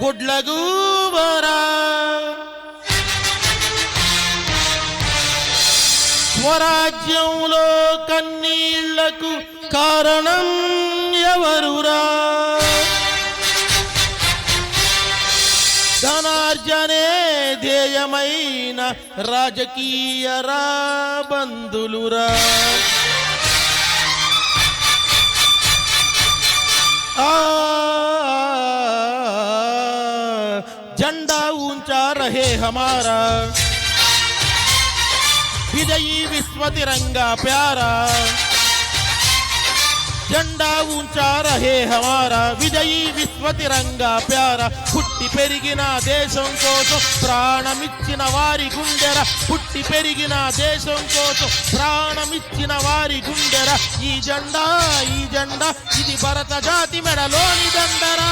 గుడ్లగూబరా స్వరాజ్యంలో కన్నీళ్ళకు కారణం ఎవరురా? ధనార్జనే ధ్యేయమైన రాజకీయ రా బంధులురా ऊंचा रहे हमारा विजयी विश्व तिरंगा प्यारा జెండా ఊంచా రహే హమారా విజయీ విశ్వ తిరంగా ప్యార పుట్టి పెరిగిన దేశం కోసం ప్రాణమిచ్చిన వారి గుండెర పుట్టి పెరిగిన దేశం కోసం ప్రాణమిచ్చిన వారి గుండెర ఈ జెండా ఈ జెండా ఇది భరత జాతి మెడలోని దండరా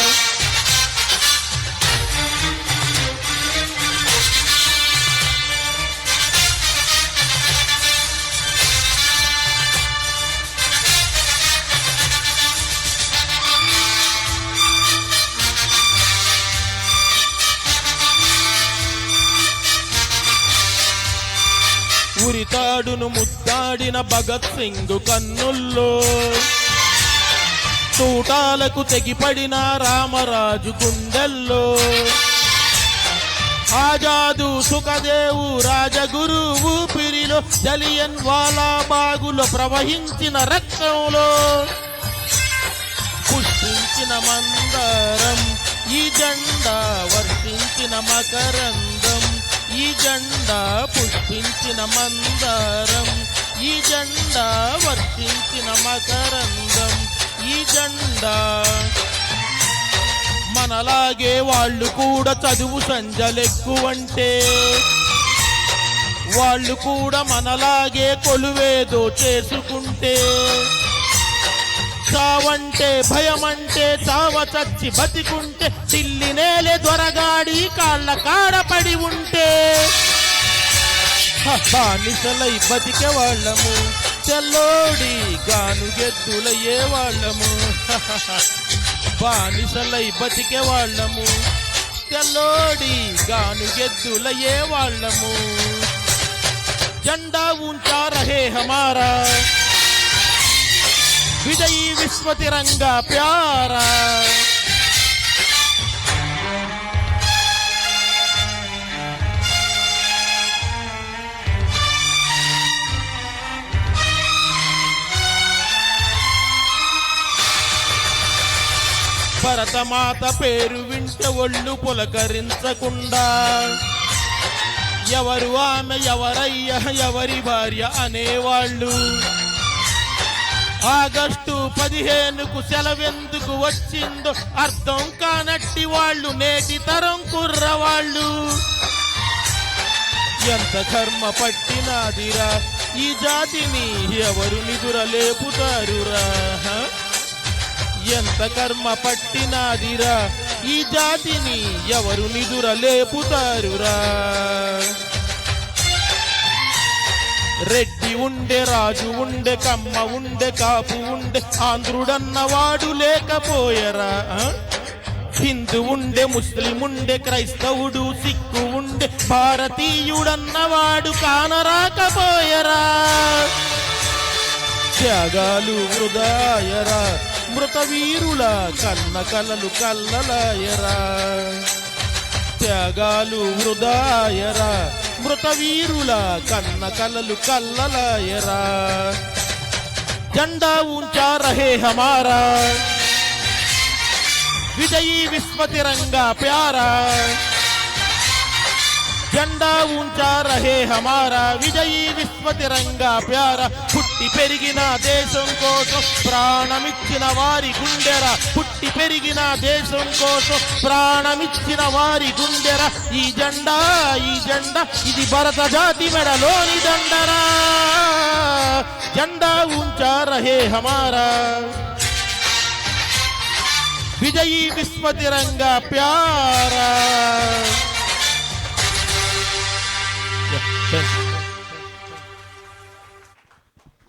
ఉరితాడును ముద్దాడిన భగత్ సింగ్ కన్నుల్లో. తూటాలకు తెగిపడిన రామరాజు గుండెల్లో. ఆజాదు సుఖదేవు రాజగురు ఊపిరిలో జలియన్ వాలా బాగులో ప్రవహించిన రక్తంలో. పుష్పించిన మందారం ఈ జెండా వర్తించిన మకరంద ఈ జెండా పుష్పించిన మందారం ఈ జెండా వర్షించిన మకరందం ఈ జెండా మనలాగే వాళ్ళు కూడా చదువు సంజలెక్కువంటే వాళ్ళు కూడా మనలాగే కొలువేదో చేసుకుంటే చావంటే భయమంటే చావ చచ్చి బతికుంటే తిల్లి నేలే దొరగాడి కాళ్ళ కాడపడి ఉంటే. హ, బానిసలై బతికే వాళ్ళము చెల్లోడి గాను గెద్దులయ్యే వాళ్ళము. బానిసలై బతికే వాళ్ళము తెల్లోడి గాను గెద్దులయ్యే వాళ్ళము. జెండా ఉంచారహే హమారా విజయీ విస్మతి తిరంగా ప్యారా. భరతమాత పేరు వింటే ఒళ్ళు పులకరించకుండా. ఎవరు ఆమె ఎవరయ్య ఎవరి భార్య అనేవాళ్ళు. ఆగస్టు పదిహేనుకు సెలవెందుకు వచ్చిందో అర్థం కానట్టి వాళ్ళు నేటి తరం కుర్రవాళ్ళు. ఎంత కర్మ పట్టినాదిరా ఈ జాతిని ఎవరు నిదుర లేపుతారురా ఎంత కర్మ పట్టినాదిరా ఈ జాతిని ఎవరు నిదుర లేపుతారురా రెడ్డి ఉండే రాజు ఉండే కమ్మ ఉండే కాపు ఉండే ఆంధ్రుడన్నవాడు లేకపోయరా హిందూ ఉండే ముస్లిం ఉండే క్రైస్తవుడు సిక్కు ఉండే భారతీయుడన్నవాడు కానరాకపోయరా. త్యాగాలు వృధాయరా మృత వీరుల కన్న కలలు కల్లలాయరా. త్యాగాలు వృధాయరా మృత వీరుల కన్న కలలు కల్లలాయరా. జెండా ఊంచా రహే హమారా. విజయీ విశ్వ తిరంగా ప్యారా. జెండా ఉంచా రహే హమారా విజయీ విశ్వ తిరంగా ప్యారా. పుట్టి పెరిగిన దేశం కోసం ప్రాణమిచ్చిన వారి గుండెర. పుట్టి పెరిగిన దేశం కోసం ప్రాణమిచ్చిన వారి గుండెర. ఈ జెండా ఈ జెండా ఇది భరత జాతి మెడలోని దండరా జెండా ఉంచా రహే హమారా. విజయీ విశ్వ తిరంగా ప్యారా. Thanks.